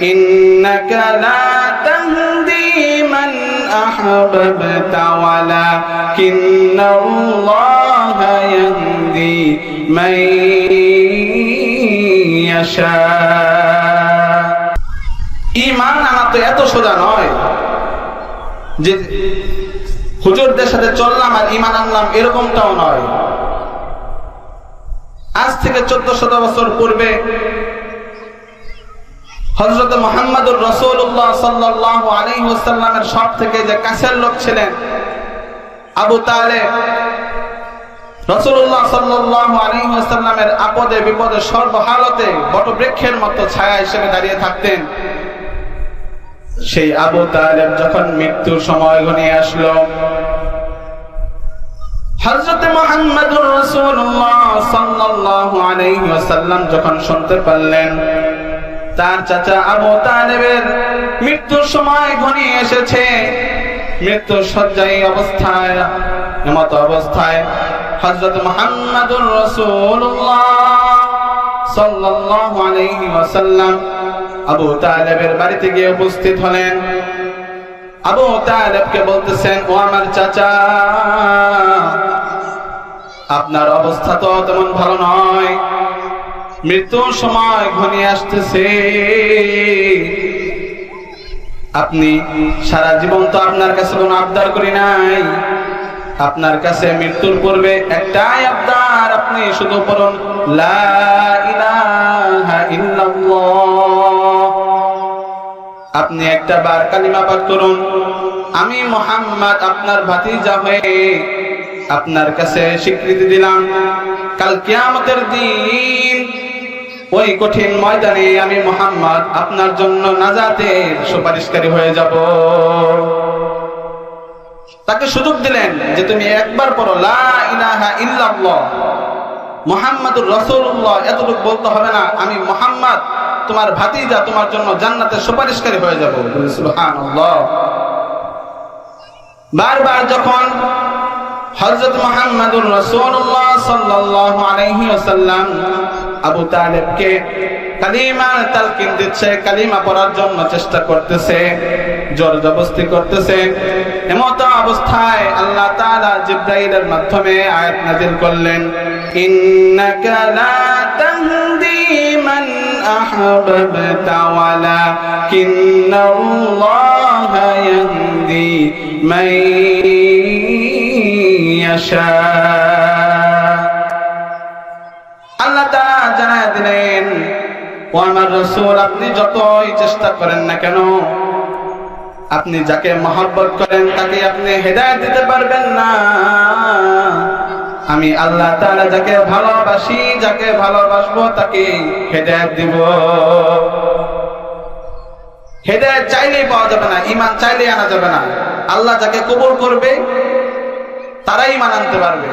إنك لا تهدي من أحببت ولكن الله يهدي من يشاء ইমান আনা তো এত সোজা নয় যে হুজুরদের সাথে চললাম আর ইমান আনলাম এরকমটাও নয় আজ থেকে চোদ্দ শত বছর পূর্বে হজরত মোহাম্মদুর রসুল্লাহ সাল্লাহ আলহিহাসাল্লামের সব থেকে যে কাছের লোক ছিলেন আবু তালে রসুল্লাহ সাল্লাহ আলহিহাসাল্লামের আপদে বিপদে সর্বহালতে বটবৃক্ষের মতো ছায়া হিসেবে দাঁড়িয়ে থাকতেন। সেই আবু তালেব যখন মৃত্যুর সময় ঘনিয়ে আসলো, হযরত মুহাম্মদুর রাসূলুল্লাহ সাল্লাল্লাহু আলাইহি ওয়াসাল্লাম যখন শুনতে পারলেন তার চাচা আবু তালেবের মৃত্যুর সময় ঘনিয়ে এসেছে। মৃত্যুর শয্যায় অবস্থায় এমত অবস্থায় হযরত মুহাম্মদুর রাসূলুল্লাহ সাল্লাল্লাহু আলাইহি ওয়াসাল্লাম আবু তালেবের বাড়িতে গিয়ে উপস্থিত হলেন। আবু তালেবকে বলতেছেন, ও আমার চাচা, আপনার অবস্থা তো তেমন ভালো নয়। মৃত্যুর সময় ঘনিয়ে আসতেছে। আপনি সারা জীবন তো আপনার কাছে কোনো আবদার করি নাই। আপনার কাছে মৃত্যুর পূর্বে একটাই আবদার, আপনি শুধু পড়ুন আপনি একটা বার কালিমা পাঠ করুন, আমি মোহাম্মদ, আপনার ভাতিজা হয়ে আপনার কাছে স্বীকৃতি দিলাম। কাল কিয়ামতের দিন ওই কঠিন ময়দানে আমি মোহাম্মদ, আপনার জন্য নাজাতের সুপারিশকারী হয়ে যাব। তাকে সুযোগ দিলেন যে তুমি একবার পড়ো, লা ইলাহা ইল্লাল্লাহ, মোহাম্মদুর রসুল্লাহ এতটুকু বলতে হবে না, আমি মোহাম্মদ, তোমার ভাতিজা তোমার জন্য জান্নাতের সুপারিশকারী হয়ে যাব। বারবার যখন হযরত মুহাম্মদুর রাসূলুল্লাহ সাল্লাল্লাহু আলাইহি ওয়াসাল্লাম আবু তালেবকে কালিমার তালকিন দিচ্ছে, কালিমা পড়ার জন্য চেষ্টা করতেছে, জোর করতেছে। এমত অবস্থায় আল্লাহ তাআলা জিব্রাইলের মাধ্যমে আয়াত নাযিল করলেন, ইন্নাকা লা দিলেন। ও আমার আপনি যতই চেষ্টা করেন না কেন, আপনি যাকে মহব্বত করেন তাকে আপনি হেদায়েত দিতে পারবেন না। আমি আল্লাহ যাকে ভালোবাসি, যাকে ভালোবাসবো, তাকে হেদায়েত দিব। হেদায়েত চাইলেই পাওয়া যাবে না ইমান চাইলেই আনা যাবে না। আল্লাহ যাকে কবুল করবে, তারাই ঈমান আনতে পারবে।